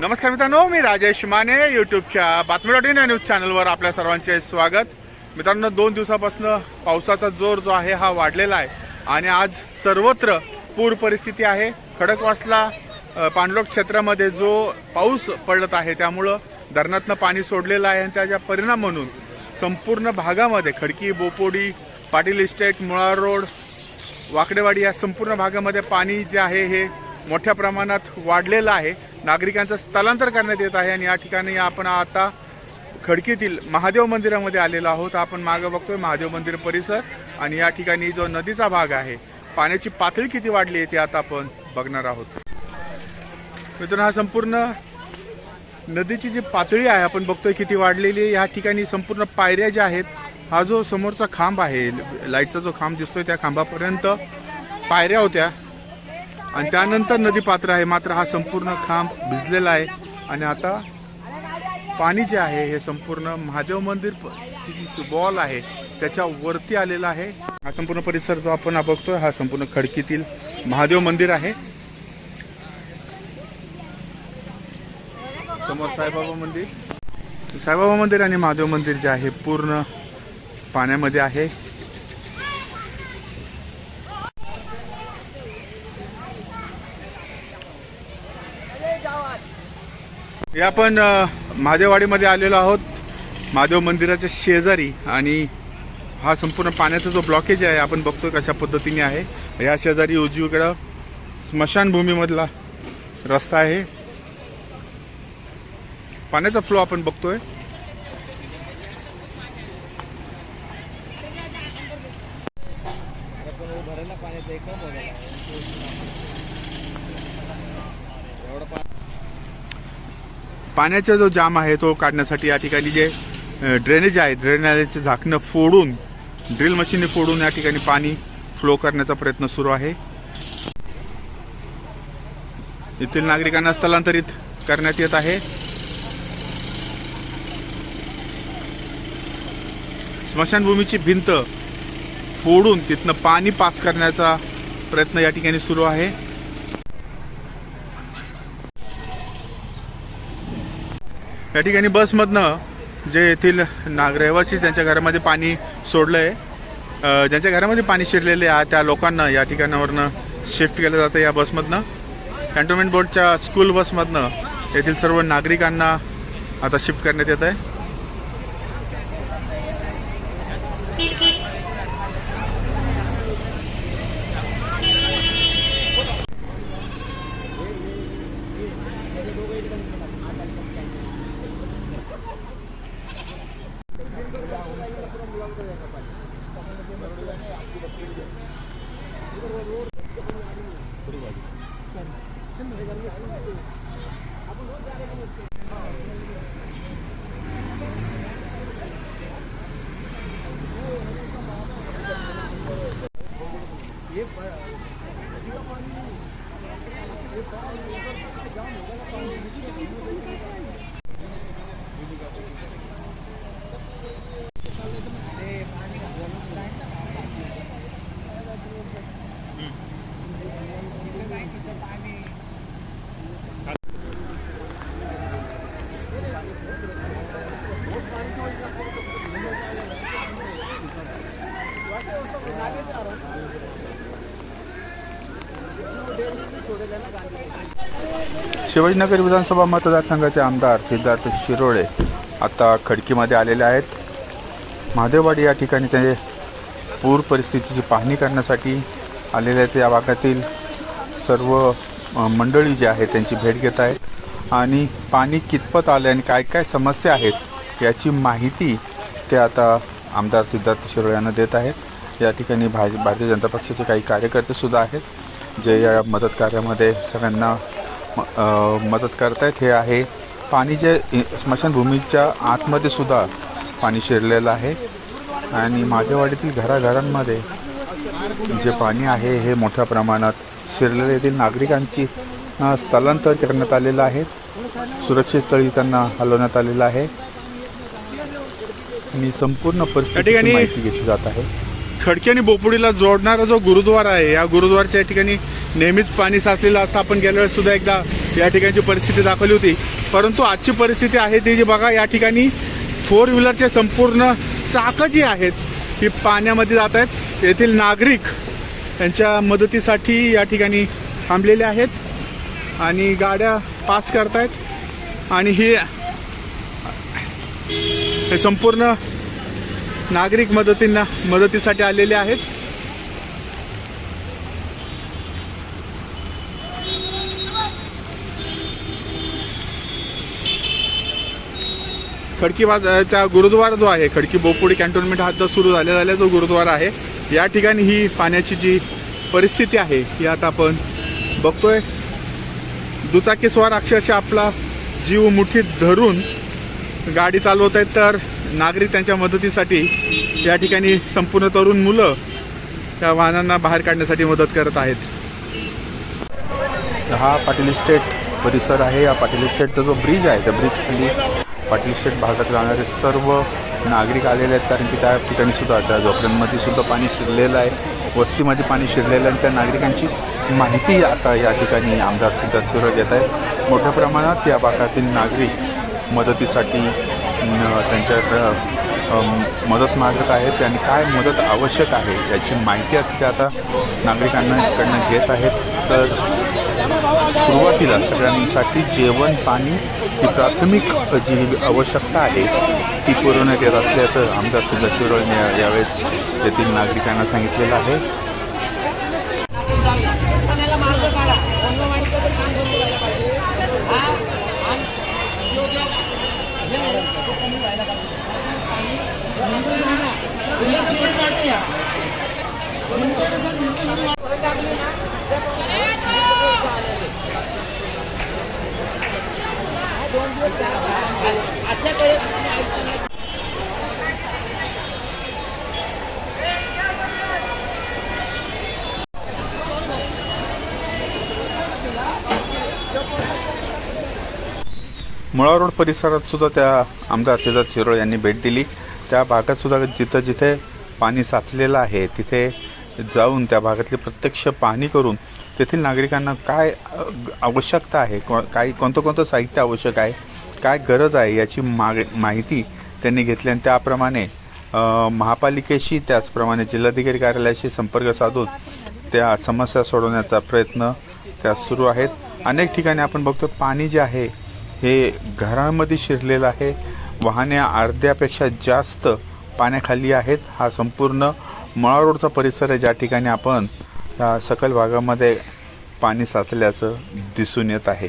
नमस्कार मित्रांनो मी राजेश माने युट्यूबच्या बातमी डॉट इन या न्यूज चॅनलवर आपल्या सर्वांचे स्वागत. मित्रांनो दोन दिवसापासून पावसाचा जोर जो आहे हा वाढलेला आहे. आणि आज सर्वत्र पूर परिस्थिती आहे. खडकवासला पाणलोट क्षेत्रामध्ये जो पाऊस पडत आहे त्यामुळं धरणातनं पाणी सोडलेलं आहे. आणि त्याच्या परिणाम म्हणून संपूर्ण भागामध्ये खडकी बोपोडी पाटील इस्टेट मुळा रोड वाकडेवाडी या संपूर्ण भागामध्ये पाणी जे आहे हे मोठ्या प्रमाणात वाढलेलं आहे. नागरिकांचं स्थलांतर करण्यात येत आहे आणि या ठिकाणी आपण आता खडकीतील महादेव मंदिरामध्ये आलेलो आहोत. आपण मागं बघतोय महादेव मंदिर परिसर आणि या ठिकाणी जो नदीचा भाग आहे पाण्याची पातळी किती वाढली आहे ते आता आपण बघणार आहोत. मित्रांनो हा संपूर्ण नदीची जी पातळी आहे आपण बघतोय किती वाढलेली आहे. या ठिकाणी संपूर्ण पायऱ्या ज्या आहेत हा जो समोरचा खांब आहे लाईटचा जो खांब दिसतोय त्या खांबापर्यंत पायऱ्या होत्या. आणि त्यानंतर नदी पात्र आहे. मात्र हा संपूर्ण खांब भिजलेला आहे. आणि आता पाणी जे आहे हे संपूर्ण महादेव मंदिर जी बॉल आहे त्याच्या वरती आलेला आहे. हा संपूर्ण परिसर जो आपण बघतोय हा संपूर्ण खडकीतील महादेव मंदिर आहे. समोर साईबाबा मंदिर. साईबाबा मंदिर आणि महादेव मंदिर जे आहे पूर्ण पाण्यामध्ये आहे. हे आपण महादेववाडीमध्ये आलेलो आहोत. महादेव मंदिराच्या शेजारी आणि हा संपूर्ण पाण्याचा जो ब्लॉकेज आहे आपण बघतोय कशा पद्धतीने आहे. या शेजारी उजवीकडं स्मशानभूमीमधला रस्ता आहे. पाण्याचा फ्लो आपण बघतोय. पाण्याचा जो जाम आहे तो काढण्यासाठी या ठिकाणी जे ड्रेनेज आहे ड्रेनेजचे झाकणं फोडून ड्रिल मशीनने फोडून या ठिकाणी पाणी फ्लो करण्याचा प्रयत्न सुरू आहे. येथील नागरिकांना स्थलांतरित करण्यात येत आहे. स्मशानभूमीची भिंत फोडून तिथनं पाणी पास करण्याचा प्रयत्न या ठिकाणी सुरू आहे. या ठिकाणी बसमधनं जे येथील नाग रहिवासी ज्यांच्या घरामध्ये पाणी सोडलं आहे ज्यांच्या घरामध्ये पाणी शिरलेले आहे त्या लोकांना या ठिकाणावरनं शिफ्ट केलं जातं या बसमधनं. कॅन्टोन्मेंट बोर्डच्या स्कूल बसमधनं येथील सर्व नागरिकांना आता शिफ्ट करण्यात येत आहे. अब लोग जा रहे हैं शिवाजीनगर विधानसभा मतदारसंघाचे आमदार सिद्धार्थ शिरोळे आता खडकीमध्ये आलेले आहेत. महादेववाडी या ठिकाणी ते पूर परिस्थितीची पाहणी करण्यासाठी आलेले आहेत. या भागातील सर्व मंडळी जी आहे त्यांची भेट घेत आहेत. आणि पाणी कितपत आले आणि काय काय समस्या आहेत याची माहिती ते आता आमदार सिद्धार्थ शिरोळे यांना देत आहेत. या ठिकाणी भाज भारतीय जनता पक्षाचे काही कार्यकर्तेसुद्धा आहेत. जे या मदत कार्यामध्ये सगळ्यांना मदत करतायत हे आहे. पाणी जे स्मशानभूमीच्या आतमध्ये सुद्धा पाणी शिरलेलं आहे. आणि माझ्यावाडीतील घराघरांमध्ये जे पाणी आहे हे मोठ्या प्रमाणात शिरलेले येथील नागरिकांची स्थलांतर करण्यात आलेलं आहे. सुरक्षित स्थळी त्यांना हलवण्यात आलेलं आहे. आणि संपूर्ण परिस्थितीची ठिकाणी- माहिती घेतली जात आहे. खडकी आणि बोपुडीला जोडणारा जो गुरुद्वारा आहे या गुरुद्वारच्या ठिकाणी नेहमीच पाणी साचलेलं असतं. आपण गेल्या वेळेस सुद्धा एकदा या ठिकाणची परिस्थिती दाखवली होती. परंतु आजची परिस्थिती आहे ती जी बघा या ठिकाणी फोर व्हीलरचे संपूर्ण चाकं जी आहेत ही पाण्यामध्ये जात आहेत. येथील नागरिक त्यांच्या मदतीसाठी या ठिकाणी थांबलेले आहेत आणि गाड्या पास करतायत. आणि ही हे संपूर्ण नागरिक मदतींना मदतीसाठी आलेले आहेत. खडकी गुरुद्वारा जो आहे खडकी बोपुडी कॅन्टोन्मेंट हा जो सुरू झाल्या झाल्या जो गुरुद्वारा आहे या ठिकाणी ही पाण्याची जी परिस्थिती आहे ही आता आपण बघतोय. दुचाकीस्वार अक्षरशः आपला जीव मुठीत धरून गाडी चालवत आहेत तर नागरिक त्यांच्या मदतीसाठी या ठिकाणी संपूर्ण तरुण मुलं त्या वाहनांना बाहेर काढण्यासाठी मदत करत आहेत. हा पाटील इस्टेट परिसर आहे. या पाटील इस्टेटचा जो ब्रिज आहे त्या ब्रिज खाली पाटलीशेट भागात राहणारे सर्व नागरिक आलेले आहेत. कारण की त्या ठिकाणी सुद्धा आता झोपड्यांमध्ये सुद्धा पाणी शिरलेलं आहे. वस्तीमध्ये पाणी शिरलेलं आहे आणि त्या नागरिकांची माहिती आता या ठिकाणी आमदार सिद्धार्थ शिरोळ येत आहेत. मोठ्या प्रमाणात या भागातील नागरिक मदतीसाठी त्यांच्या त्यांच्याकडं मदत मागत आहेत आणि काय मदत आवश्यक आहे याची माहिती आता ते आता नागरिकांना कडनं घेत आहेत. तर सुरुवातीला सगळ्यांसाठी जेवण पाणी ही प्राथमिक जी आवश्यकता आहे ती पुरवण्यात येत असल्याचं आमदार सुद्धा यावेळेस तेथील नागरिकांना सांगितलेलं आहे पाण्याला मार्ग काढा अंगणवाडीचं तर काम करून व्हायला पाहिजे हा आणि योग्य कमी व्हायला पाहिजे दोन दिवस चार आजच्या वेळेत मुळा रोड परिसरात सुद्धा त्या आमदार सिद्धार्थ शिरोळ यांनी भेट दिली. त्या भागात सुद्धा जिथं जिथे पाणी साचलेलं आहे तिथे जाऊन त्या भागातली प्रत्यक्ष पाहणी करून तेथील नागरिकांना काय आवश्यकता आहे? को- काय कोणतं कोणतं साहित्य आवश्यक आहे? काय गरज आहे याची माग माहिती त्यांनी घेतली आणि त्याप्रमाणे महापालिकेशी त्याचप्रमाणे जिल्हाधिकारी कार्यालयाशी संपर्क साधून त्या समस्या सोडवण्याचा प्रयत्न त्या सुरू आहेत. अनेक ठिकाणी आपण बघतो पाणी जे आहे हे घरामध्ये शिरलेलं आहे. वाहने अर्ध्यापेक्षा जास्त पाण्याखाली आहेत. हा संपूर्ण मळा रोडचा परिसर आहे. ज्या ठिकाणी आपण सकल भागामध्ये पाणी साचल्याचं दिसून येत आहे.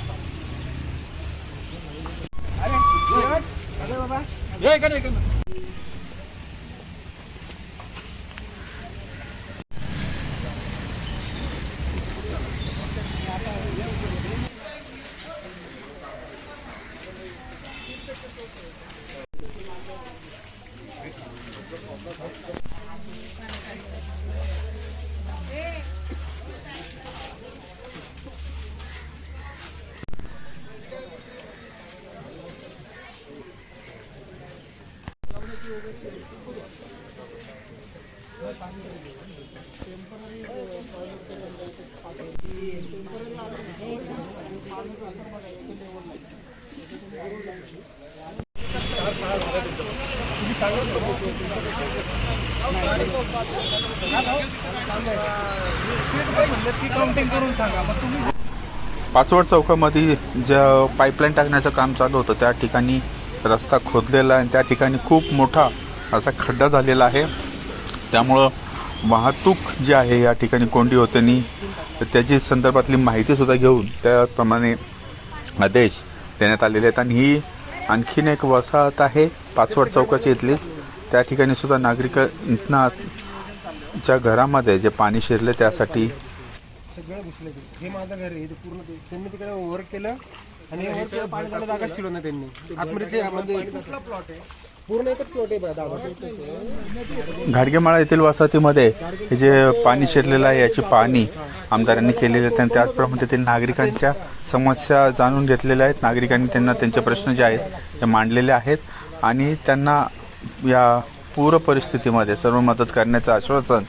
đây cái này cái này. Pachwad चौकामध्ये ज्या पाईपलाईन टाकण्याचं काम चालू होतं त्या ठिकाणी रस्ता खोदलेला आहे. आणि त्या ठिकाणी खूप मोठा असा खड्डा झालेला आहे. त्यामुळं वाहतूक जी आहे या ठिकाणी कोंडी होते आणि त्याची संदर्भातली माहितीसुद्धा घेऊन त्याप्रमाणे आदेश देण्यात आलेले आहेत. आणि ही आणखीन एक वसाहत आहे पाचवड चौकाची इथली. त्या ठिकाणी सुद्धा नागरिकांना ज्या घरामध्ये जे पाणी शिरले त्यासाठी सगळं घुसलं ते. हे माझं घर आहे पूर्ण त्यांनी तिकडे केलं आणि जागाच ठेवलं ना त्यांनी. आतमध्ये ते प्लॉट आहे पूर्ण एकच प्लॉट आहे. बघा दादा घाडगेमाळा येथील वसाहतीमध्ये हे जे पाणी शिरलेलं आहे याची पाहणी आमदारांनी केलेली आहे. आणि त्याचप्रमाणे तेथील नागरिकांच्या समस्या जाणून घेतलेल्या आहेत. नागरिकांनी त्यांना त्यांचे प्रश्न जे आहेत ते मांडलेले आहेत. आणि त्यांना या पूर परिस्थितीमध्ये सर्व मदत करण्याचं आश्वासन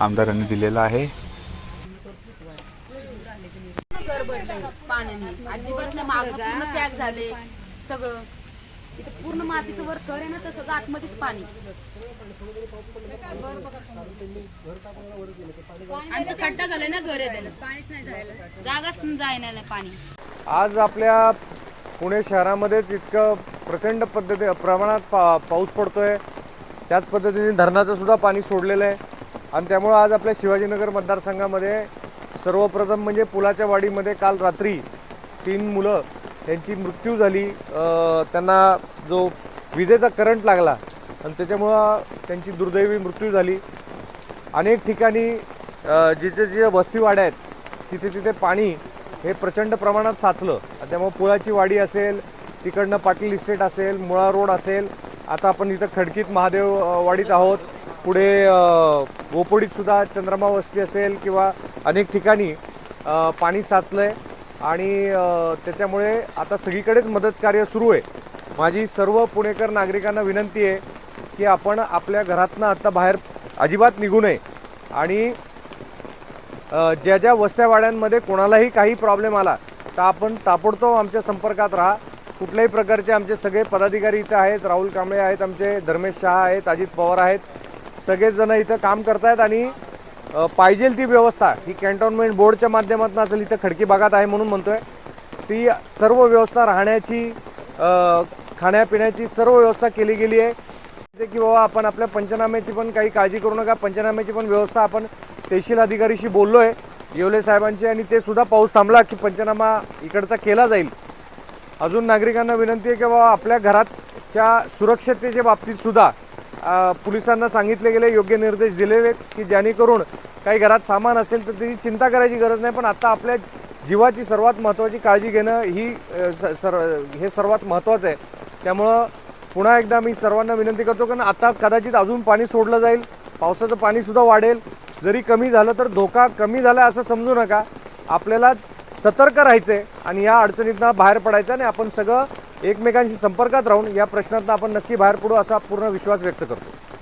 आमदारांनी दिलेलं आहे. घर भरलंय पाण्याने. अजिबात नाही माग पूर्ण पॅक झाले. सगळं. इथे पूर्ण मातीचं वर थर आहे ना तसंच आतमध्येच पाणी. आमचं खड्डा झालाय ना घर आहे पाणीच नाही जागाच जायला पाणी. आज आपल्या पुणे शहरामध्येच इतकं प्रचंड पद्धती प्रमाणात पा पाऊस पडतोय. त्याच पद्धतीने धरणाचं सुद्धा पाणी सोडलेलं आहे. आणि त्यामुळं आज आपल्या शिवाजीनगर मतदारसंघामध्ये सर्वप्रथम म्हणजे पुलाच्या वाडीमध्ये काल रात्री तीन मुलं त्यांची मृत्यू झाली त्यांना जो विजेचा करंट लागला आणि त्याच्यामुळं त्यांची दुर्दैवी मृत्यू झाली. अनेक ठिकाणी जिथे जिथे वस्तीवाड्या आहेत तिथे तिथे पाणी हे प्रचंड प्रमाणात साचलं. त्यामुळं त्यामुळे पुळाची वाडी असेल तिकडनं पाटील इस्टेट असेल मुळा रोड असेल आता आपण इथं खडकीत महादेव वाडीत आहोत. पुढे गोपोडीतसुद्धा चंद्रमा वस्ती असेल किंवा अनेक ठिकाणी पाणी साचलं आहे आणि त्याच्यामुळे आता सगळीकडेच मदत कार्य सुरू आहे. माझी सर्व पुणेकर नागरिकांना विनंती आहे की आपण आपल्या घरातनं आता बाहेर अजिबात निघू नये. आणि ज्या ज्या वस्त्यावाड्यांमध्ये कोणालाही काही प्रॉब्लेम आला तर आपण ताबडतोब आमच्या संपर्कात राहा. कुठल्याही प्रकारचे आमचे सगळे पदाधिकारी इथं आहेत राहुल कांबळे आहेत आमचे धर्मेश शहा आहेत अजित पवार आहेत. सगळेच जण इथं काम करतायत आणि पाहिजे ती व्यवस्था. ही कॅन्टॉनमेंट बोर्डच्या माध्यमातून असेल इथं खडकी भागात आहे म्हणून म्हणतोय. ती सर्व व्यवस्था राहण्याची खाण्यापिण्याची सर्व व्यवस्था केली गेली आहे. जे की बाबा आपण आपल्या पंचनाम्याची पण काही काळजी करू नका. पंचनाम्याची पण व्यवस्था आपण तहसील अधिकारीशी बोललो आहे येवले साहेबांची आणि ते सुद्धा पाऊस थांबला की पंचनामा इकडचा केला जाईल. अजून नागरिकांना विनंती आहे की बाबा आपल्या घराच्या सुरक्षतेच्या बाबतीत सुद्धा पोलिसांना सांगितले गेले योग्य निर्देश दिलेले आहेत की जेणेकरून काही घरात सामान असेल तर त्याची चिंता करायची गरज नाही. पण आत्ता आपल्या जीवाची सर्वात महत्त्वाची काळजी घेणं ही स- सर हे सर्वात महत्त्वाचं आहे. त्यामुळं पुन्हा एकदा मी सर्वांना विनंती करतो कारण आता कदाचित अजून पाणी सोडलं जाईल पावसाचं पाणीसुद्धा वाढेल. जरी कमी झालं तर धोका कमी झाला असं समजू नका. आपल्याला सतर्क राहायचं आहे आणि या अडचणीतनं बाहेर पडायचं आणि आपण सगळं एकमेकांशी संपर्कात राहून या प्रश्नातनं आपण नक्की बाहेर पडू असा पूर्ण विश्वास व्यक्त करतो.